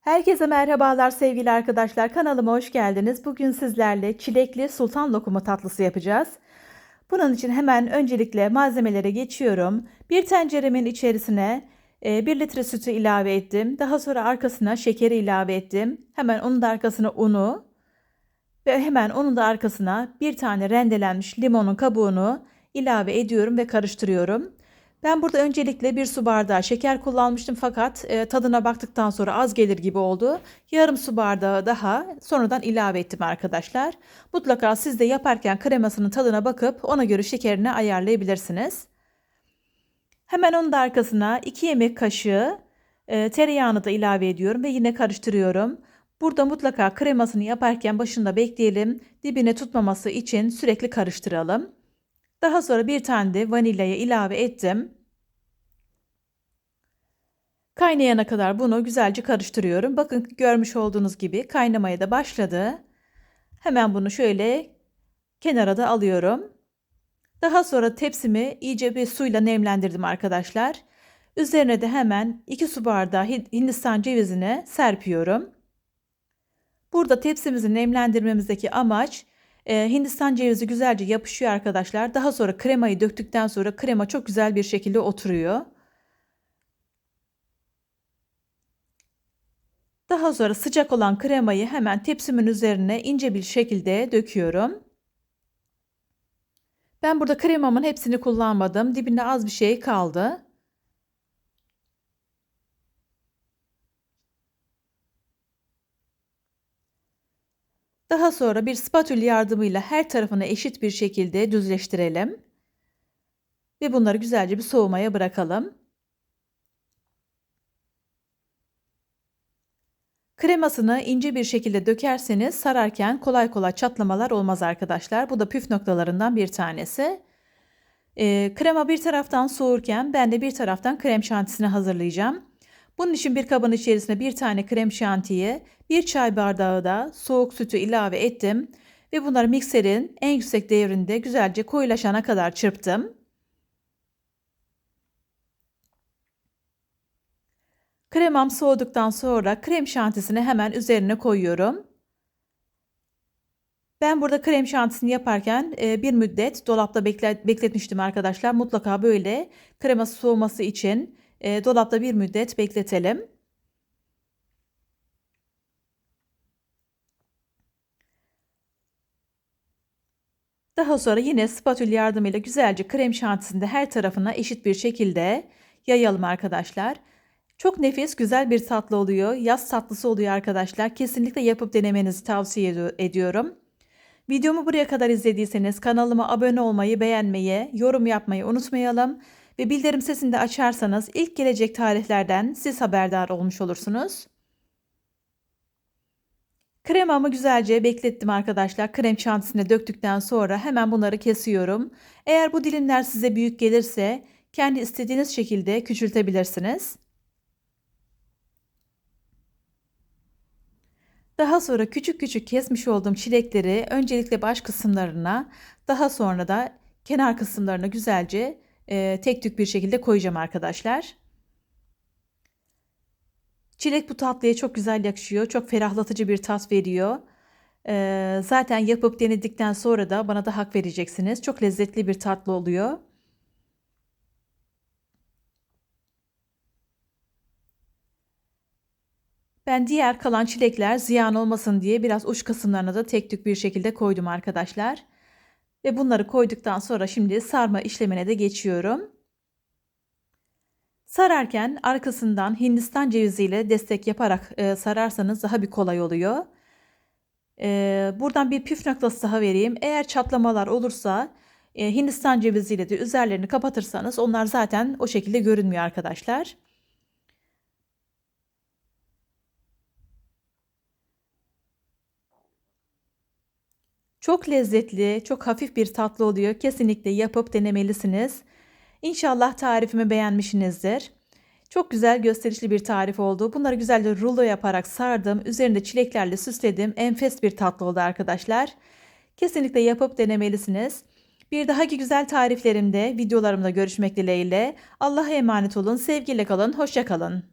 Herkese merhabalar sevgili arkadaşlar. Kanalıma hoş geldiniz. Bugün sizlerle çilekli sultan lokumu tatlısı yapacağız. Bunun için hemen öncelikle malzemelere geçiyorum. Bir tenceremin içerisine 1 litre sütü ilave ettim. Daha sonra arkasına şekeri ilave ettim. Hemen onun da arkasına unu ve hemen onun da arkasına bir tane rendelenmiş limonun kabuğunu ilave ediyorum ve karıştırıyorum. Ben burada öncelikle bir su bardağı şeker kullanmıştım fakat e, tadına baktıktan sonra az gelir gibi oldu. Yarım su bardağı daha sonradan ilave ettim arkadaşlar. Mutlaka siz de yaparken kremasının tadına bakıp ona göre şekerini ayarlayabilirsiniz. Hemen onun da arkasına 2 yemek kaşığı e, tereyağını da ilave ediyorum ve yine karıştırıyorum. Burada mutlaka kremasını yaparken başında bekleyelim. Dibine tutmaması için sürekli karıştıralım. Daha sonra bir tane de vanilyayı ilave ettim. Kaynayana kadar bunu güzelce karıştırıyorum. Bakın görmüş olduğunuz gibi kaynamaya da başladı. Hemen bunu şöyle kenara da alıyorum. Daha sonra tepsimi iyice bir suyla nemlendirdim arkadaşlar. Üzerine de hemen 2 su bardağı Hindistan cevizini serpiyorum. Burada tepsimizi nemlendirmemizdeki amaç e, Hindistan cevizi güzelce yapışıyor arkadaşlar. Daha sonra kremayı döktükten sonra krema çok güzel bir şekilde oturuyor. Daha sonra sıcak olan kremayı hemen tepsimin üzerine ince bir şekilde döküyorum. Ben burada kremamın hepsini kullanmadım. Dibinde az bir şey kaldı. Daha sonra bir spatül yardımıyla her tarafını eşit bir şekilde düzleştirelim. Ve bunları güzelce bir soğumaya bırakalım. Kremasını ince bir şekilde dökerseniz sararken kolay kolay çatlamalar olmaz arkadaşlar. Bu da püf noktalarından bir tanesi. E, krema bir taraftan soğurken ben de bir taraftan krem şantisini hazırlayacağım. Bunun için bir kabın içerisine bir tane krem şantiyi, bir çay bardağı da soğuk sütü ilave ettim ve bunları mikserin en yüksek devrinde güzelce koyulaşana kadar çırptım. Kremam soğuduktan sonra krem şantisini hemen üzerine koyuyorum. Ben burada krem şantisini yaparken e, bir müddet dolapta bekletmiştim arkadaşlar. Mutlaka böyle kreması soğuması için e, dolapta bir müddet bekletelim. Daha sonra yine spatül yardımıyla güzelce krem şantisini de her tarafına eşit bir şekilde yayalım arkadaşlar. Çok nefis, güzel bir tatlı oluyor. Yaz tatlısı oluyor arkadaşlar. Kesinlikle yapıp denemenizi tavsiye ediyorum. Videomu buraya kadar izlediyseniz kanalıma abone olmayı, beğenmeyi, yorum yapmayı unutmayalım. Ve bildirim sesini de açarsanız ilk gelecek tarihlerden siz haberdar olmuş olursunuz. Kremamı güzelce beklettim arkadaşlar. Krem çantasına döktükten sonra hemen bunları kesiyorum. Eğer bu dilimler size büyük gelirse kendi istediğiniz şekilde küçültebilirsiniz. Daha sonra küçük küçük kesmiş olduğum çilekleri öncelikle baş kısımlarına daha sonra da kenar kısımlarına güzelce e, tek tük bir şekilde koyacağım arkadaşlar. Çilek bu tatlıya çok güzel yakışıyor. Çok ferahlatıcı bir tat veriyor. E, zaten yapıp denedikten sonra da bana da hak vereceksiniz. Çok lezzetli bir tatlı oluyor. Ben diğer kalan çilekler ziyan olmasın diye biraz uç kısımlarına da tek tük bir şekilde koydum arkadaşlar. Ve bunları koyduktan sonra şimdi sarma işlemine de geçiyorum. Sararken arkasından Hindistan ceviziyle destek yaparak e, sararsanız daha bir kolay oluyor. E, buradan bir püf noktası daha vereyim. Eğer çatlamalar olursa e, Hindistan ceviziyle de üzerlerini kapatırsanız onlar zaten o şekilde görünmüyor arkadaşlar. Çok lezzetli, çok hafif bir tatlı oluyor. Kesinlikle yapıp denemelisiniz. İnşallah tarifimi beğenmişsinizdir. Çok güzel gösterişli bir tarif oldu. Bunları güzelce rulo yaparak sardım. Üzerinde çileklerle süsledim. Enfes bir tatlı oldu arkadaşlar. Kesinlikle yapıp denemelisiniz. Bir dahaki güzel tariflerimde, videolarımda görüşmek dileğiyle. Allah'a emanet olun, sevgiyle kalın, hoşça kalın.